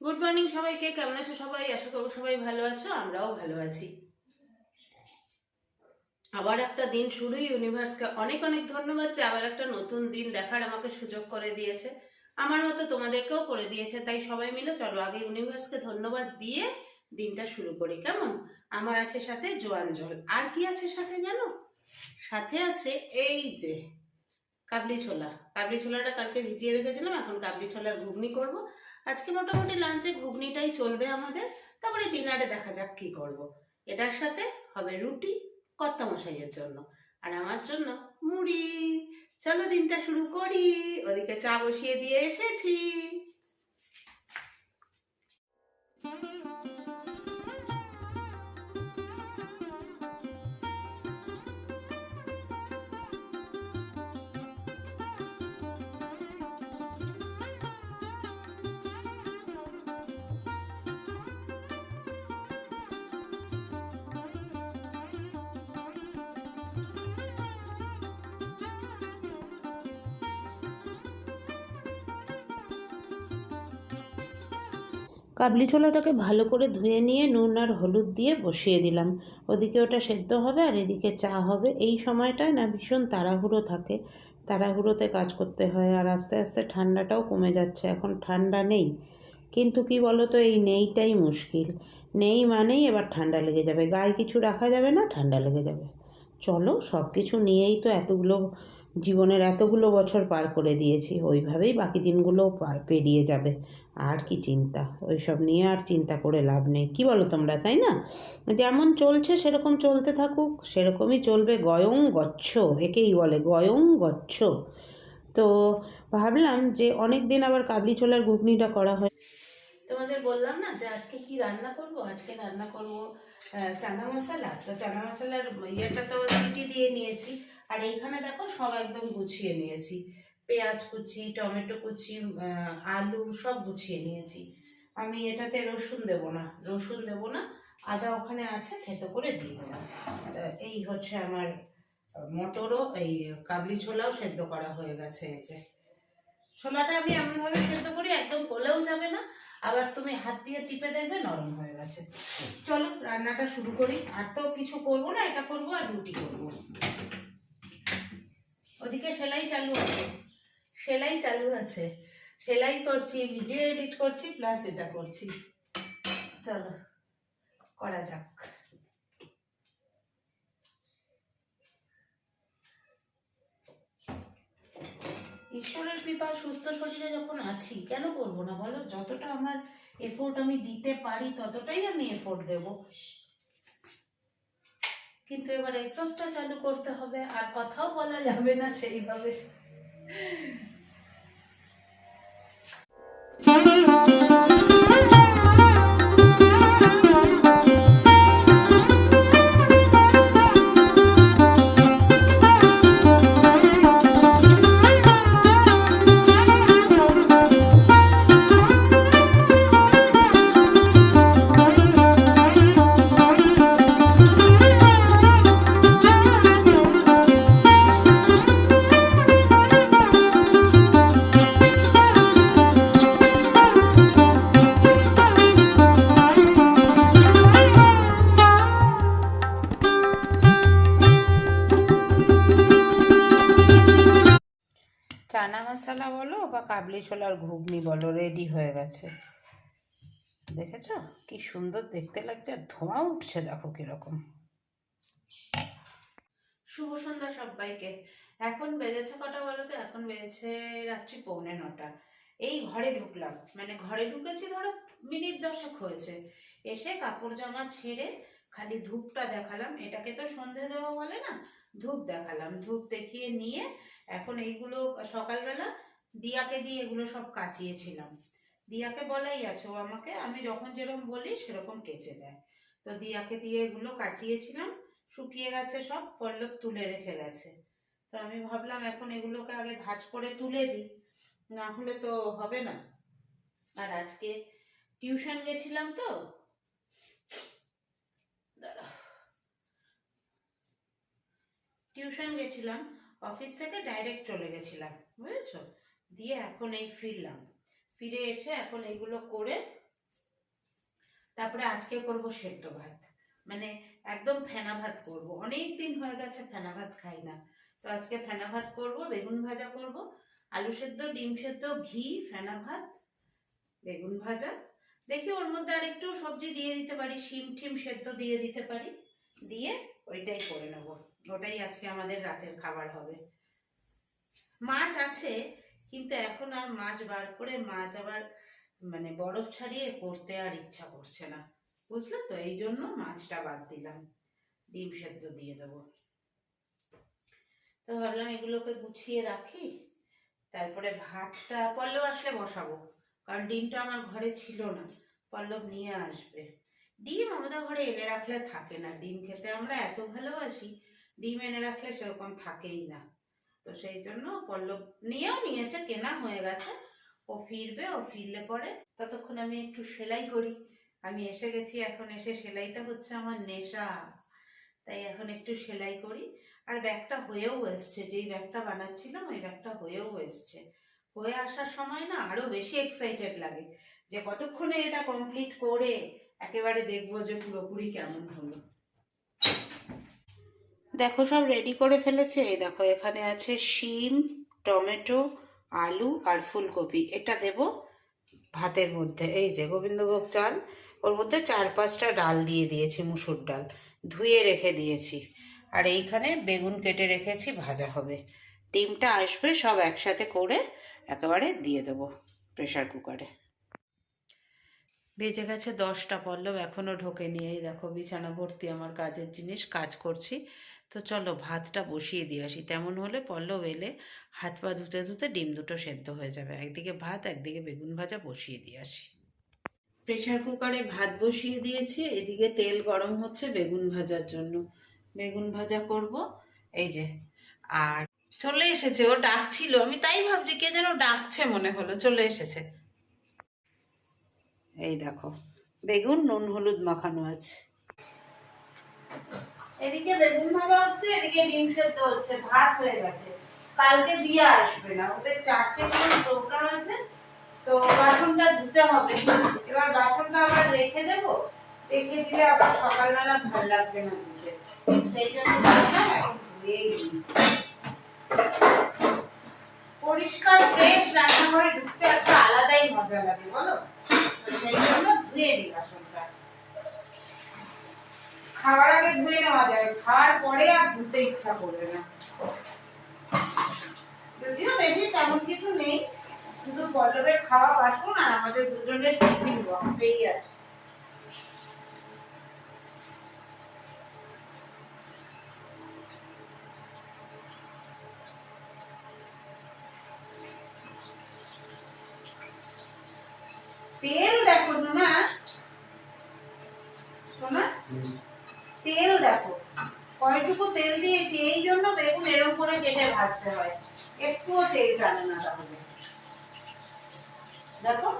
Good morning সবাইকে, কেমন আছো সবাই? আশা করব সবাই ভালো আছো, আমরাও ভালো আছি। আবার একটা দিন শুরু, ইউনিভার্সকে অনেক অনেক ধন্যবাদ যে আবার একটা নতুন দিন দেখার আমাকে সুযোগ করে দিয়েছে। আমার মতো তোমাদেরকেও করে দিয়েছে, তাই সবাই মিলে চলো আগে ইউনিভার্সকে ধন্যবাদ দিয়ে দিনটা শুরু করি। কেমন? আমার আছে সাথে জোয়ান জল। আর কি আছে সাথে জানো? সাথে আছে এই যে, কাবলি ছোলা। কাবলি ছোলাটা কালকে ভিজিয়ে রেখেছিলাম, এখন কাবলি ছোলার ঘুগনি করব। আজকে মোটামুটি লাঞ্চে ঘুগনিটাই চলবে আমাদের, তারপরে ডিনারে দেখা যাক কি করব। এটার সাথে হবে রুটি কর্তা মশাইয়ের জন্য, আর আমার জন্য মুড়ি। চলো দিনটা শুরু করি, ওদিকে চা বসিয়ে দিয়ে এসেছি। কাবলি ছোলাটাকে ভালো করে ধুয়ে নিয়ে নুন আর হলুদ দিয়ে বসিয়ে দিলাম। ওদিকে ওটা সেদ্ধ হবে আর এদিকে চা হবে। এই সময়টায় না ভীষণ তাড়াহুড়ো থাকে। তাড়াহুড়োতে কাজ করতে হয় আর আস্তে আস্তে ঠান্ডাটাও কমে যাচ্ছে। এখন ঠান্ডা নেই। কিন্তু কি বলো তো এই নেইটাই মুশকিল। নেই মানেই এবার ঠান্ডা লেগে যাবে। গায়ে কিছু রাখা যাবে না, ঠান্ডা লেগে যাবে। চলো সব কিছু নিয়েই তো এতগুলো জীবনের এতগুলো বছর পার করে দিয়েছি, ওইভাবেই বাকি দিনগুলো পেরিয়ে যাবে। আর কি চিন্তা? ওইসব নিয়ে আর চিন্তা করে লাভ নেই। কি বলো তোমরা, তাই না? যেমন চলছে সেরকম চলতে থাকুক, সেরকমই চলবে গয়ং গচ্ছ, একেই বলে গয়ং গচ্ছ। তো ভাবলাম যে অনেক দিন আবার কাবলি ছোলার ঘুগনিটা করা হয়। তোমাদের বললাম না যে আজকে কি রান্না করব? আজকে রান্না করব চানা মশলা। তো চানা মশলার ইয়েটা তো সিটি দিয়ে নিয়েছি। আর এইখানে দেখো সব একদম গুছিয়ে নিয়েছি। পেঁয়াজ কুচি, টমেটো কুচি আলু সব গুছিয়ে নিয়েছি। আমি এটাতে রসুন দেব না, রসুন দেব না, আদা ওখানে আছে, থেতো করে দিয়ে দেবো। এই হচ্ছে আমার মটরও, এই কাবলি ছোলাও সেদ্ধ করা হয়ে গেছে এই যে। ছোলাটা আমি এমনভাবে সেদ্ধ করি, একদম গলেও যাবে না, আবার তুমি হাত দিয়ে টিপে দেখবে নরম হয়ে গেছে। চলো রান্নাটা শুরু করি, আর তো কিছু করব না, এটা করব আর রুটি করব। ওদিকে সেলাই চালু আছে। সেলাই চালু আছে। সেলাই করছি ভিডিও এডিট করছি প্লাস এটা করছি। চলো, করা যাক। ঈশ্বরের কৃপা, সুস্থ শরীরে যখন আছি, কেন করব না বলো? যতটা আমার এফোর্ট আমি দিতে পারি, ততটাই আমি এফোর্ট দেব। কিন্তু এবার এক্সস্টটা চালু করতে হবে আর কথাও বলা যাবে না সেইভাবে। চানা কাবলি ছোলার ঘুগনি বলো রেডি হয়ে গেছে। দেখেছ? কি সুন্দর দেখতে লাগছে আর ধোঁয়া উঠছে দেখো কীরকম। শুভ সন্ধ্যা সবাইকে। এখন বেজেছে কটা বলো তো? এখন বেজেছে রাত্রি পৌনে নটা। এই ঘরে ঢুকলাম। মানে ঘরে ঢুকেছি ধরো মিনিট দশেক হয়েছে। এসে কাপড় জামা ছেড়ে খালি ধূপটা দেখালাম। এটাকে তো সন্ধে দেওয়া বলে না? ধূপ দেখালাম। ধূপ দেখিয়ে নিয়ে এখন এইগুলো সকালবেলা দিয়াকে দিয়ে এগুলো সব কাচিয়েছিলাম দিয়াকে বলাই আছে, ও আমাকে, আমি যখন যেরকম বলি সেরকম কেচে দেয়। তো দিয়াকে দিয়ে এগুলো কাচিয়েছিলাম শুকিয়ে গেছে সব, পল্লব তুলে রেখে গেছে। তো আমি ভাবলাম, এখন এগুলোকে আগে ভাজ করে তুলে দিই, না হলে তো হবে না। আর আজকে টিউশন গেছিলাম তো। টিউশন গেছিলাম, অফিস থেকে ডাইরেক্ট চলে গেছিলাম, বুঝেছ? দিয়ে এখন এই ফিরলাম। ফিরে এসে এখন এগুলো করে তারপরে আজকে করব সেদ্ধ ভাত। মানে একদম ফেনা ভাত করব। অনেক দিন হয়ে গেছে ফেনা ভাত খাই না। তো আজকে ফেনা ভাত করব, বেগুন ভাজা করব, আলু সেদ্ধ, ডিম সেদ্ধ, ঘি, ফেনা ভাত, বেগুন ভাজা। দেখি ওর মধ্যে আর একটু সবজি দিয়ে দিতে পারি, শিম টিম সেদ্ধ দিয়ে দিতে পারি। দিয়ে ওইটাই করে নেব। ওটাই আজকে আমাদের রাতের খাবার হবে। মাছ আছে কিন্তু এখন আর মাছ বার করে, মাছ আবার মানে বরফ ছাড়িয়ে করতে আর ইচ্ছা করছে না। বুঝলে তো? এই জন্য মাছটা বাদ দিলাম। ডিম সেদ্ধ দিয়ে দেবো। তো ভাবলাম এগুলোকে গুছিয়ে রাখি। তারপরে ভাতটা, পল্লব আসলে বসাবো। কারণ ডিমটা আমার ঘরে ছিল না। পল্লব নিয়ে আসবে। ডিম আমাদের ঘরে এনে রাখলে থাকে না। ডিম খেতে আমরা এত ভালোবাসি, ডিম এনে রাখলে সেরকম থাকেই না। তো সেই জন্য পল্লব নিয়েও নিয়েছে, কেনা হয়ে গেছে। ও ফিরবে, ও ফিরলে পরে। ততক্ষণ আমি একটু সেলাই করি। আমি এসে গেছি, এখন এসে সেলাইটা হচ্ছে আমার নেশা। তাই এখন একটু সেলাই করি। আর ব্যাগটা হয়েও এসছে, যেই ব্যাগটা বানাচ্ছিলাম, ওই ব্যাগটা হয়েও এসছে। হয়ে আসার সময় না আরও বেশি এক্সাইটেড লাগে যে কতক্ষণে এটা কমপ্লিট করে একেবারে দেখব যে পুরোপুরি কেমন হলো। দেখো, সব রেডি করে ফেলেছে। এই দেখো, এখানে আছে শিম, টমেটো, আলু আর ফুলকপি। এটা দেব ভাতের মধ্যে। এই যে, গোবিন্দভোগ চাল। ওর মধ্যে চার পাঁচটা ডাল দিয়ে দিয়েছি, মুসুর ডাল। ধুয়ে রেখে দিয়েছি। আর এইখানে বেগুন কেটে রেখেছি, ভাজা হবে। ডিমটা আসবে, সব একসাথে করে একেবারে দিয়ে দেবো প্রেশার কুকারে বেজে গেছে দশটা, পল্লব এখনও ঢোকে নিয়ে দেখো, বিছানা ভর্তি আমার কাজের জিনিস, কাজ করছি। তো চলো ভাতটা বসিয়ে দিয়ে আসি। তেমন হলে পল্লব এলে হাত পা ধুতে ধুতে ডিম দুটো সেদ্ধ হয়ে যাবে। একদিকে ভাত, একদিকে বেগুন ভাজা বসিয়ে দিয়ে আসি। প্রেশার কুকারে ভাত বসিয়ে দিয়েছি। এদিকে তেল গরম হচ্ছে বেগুন ভাজার জন্য। বেগুন ভাজা করব। এই যে, আর চলে এসেছে, ও ডাকছিল। আমি তাই ভাবছি, কে যেন ডাকছে মনে হলো। চলে এসেছে। এই দেখো, বেগুন, নুন, হলুদ মাখানো আছে। এদিকে বেগুন ভাজা হচ্ছে, এদিকে ডিম সেদ্ধ হচ্ছে, ভাত হয়ে গেছে। কালকে দিয়ে আসবে না, ওদের চারটে কোনো প্রোগ্রাম আছে, তো বাসনটা ধুতে হবে। এবার বাসনটা আবার রেখে দেব, রেখে দিলে আবার সকালবেলা ভালো লাগবে না ধুতে। সেই জন্য ধুয়েই পরিষ্কার ফ্রেশ রান্নাঘরে ঢুকতে একটা আলাদাই মজা লাগে, বলো? সেই জন্য ধুয়ে দিই বাসনটা খাওয়ার আগে ধুয়ে নেওয়া যায়। খাওয়ার পরে আর ধুতে ইচ্ছা করবে না। যদিও বেশি তেমন কিছু নেই শুধু পল্লবের খাওয়া বাসন আর আমাদের দুজনের টিফিন বক্স এই আছে। তেল কয়টুকু তেল দিয়েছি, এই জন্য বেগুন এরকম করে কেটে ভাজতে হয়। একটুও তেল টানে না তাহলে। দেখো?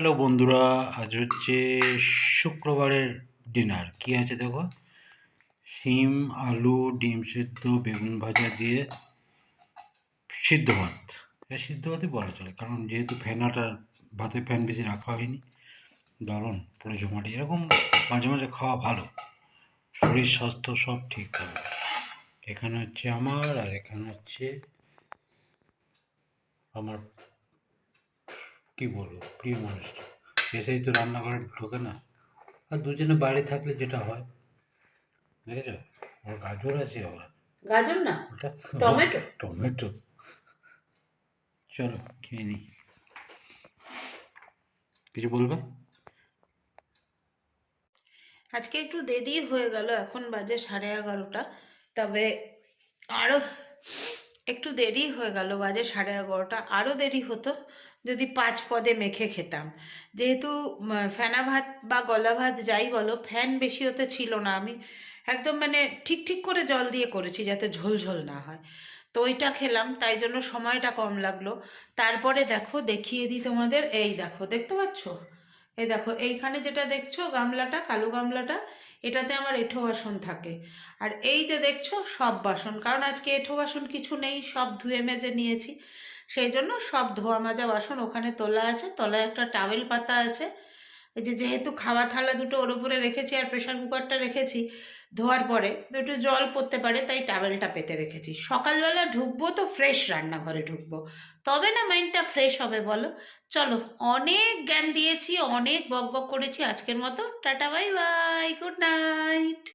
হ্যালো বন্ধুরা, আজ হচ্ছে শুক্রবারের ডিনার। কি আছে দেখো? শিম, আলু, ডিম সিদ্ধ, বেগুন ভাজা দিয়ে সিদ্ধ ভাত। এটা সিদ্ধ ভাতই বলা চলে, কারণ যেহেতু ফেনাটা, ভাতে ফ্যান বেশি রাখা হয়নি, দারুণ পুরো জমাটি এরকম মাঝে মাঝে খাওয়া ভালো, শরীর, স্বাস্থ্য সব ঠিক থাকবে এখানে হচ্ছে আমার, আর এখানে হচ্ছে আমার কি বলব? প্রিয় মানুষটা। এসেই তো রান্নাঘরে ঢোকে না। আর দুজনে বাইরে থাকলে যেটা হয় দেখেছ? ওর গাজর আছে আবার। গাজর না টমেটো? টমেটো। চলো খেয়ে নিই কিছু বলবে? আজকে একটু দেরি হয়ে গেল এখন বাজে সাড়ে এগারোটা। তবে আরও একটু দেরি হয়ে গেল বাজে সাড়ে এগারোটা। আরও দেরি হতো। যদি পাঁচ পদে মেখে খেতাম। যেহেতু ফেনা ভাত বা গলা ভাত যাই বলো, ফ্যান বেশি হতে ছিল না। আমি একদম মানে ঠিক ঠিক করে জল দিয়ে করেছি যাতে ঝোল ঝোল না হয়। তো ওইটা খেলাম, তাই জন্য সময়টা কম লাগল। তারপরে দেখো, দেখিয়ে দিই তোমাদের। এই দেখো, দেখতে পাচ্ছ? এই দেখো, এইখানে যেটা দেখছ, গামলাটা, কালো গামলাটা, এটাতে আমার এঁঠো বাসন থাকে। আর এই যে দেখছ, সব বাসন। কারণ আজকে এঁঠো বাসন কিছু নেই, সব ধুয়ে মেজে নিয়েছি। সেই জন্য সব ধোয়া মাজা বাসন ওখানে তোলা আছে। তলায় একটা টাওয়েল পাতা আছে। যে যেহেতু খাওয়া থালা দুটো ওর উপরে রেখেছি আর প্রেশার কুকারটা রেখেছি ধোয়ার পরে একটু জল পড়তে পারে, তাই টাওয়েলটা পেতে রেখেছি। সকালবেলা ঢুকবো তো ফ্রেশ রান্নাঘরে ঢুকবো। তবে না মাইন্ডটা ফ্রেশ হবে বলো। চলো, অনেক জ্ঞান দিয়েছি, অনেক বক বক করেছি। আজকের মতো tata bye bye good night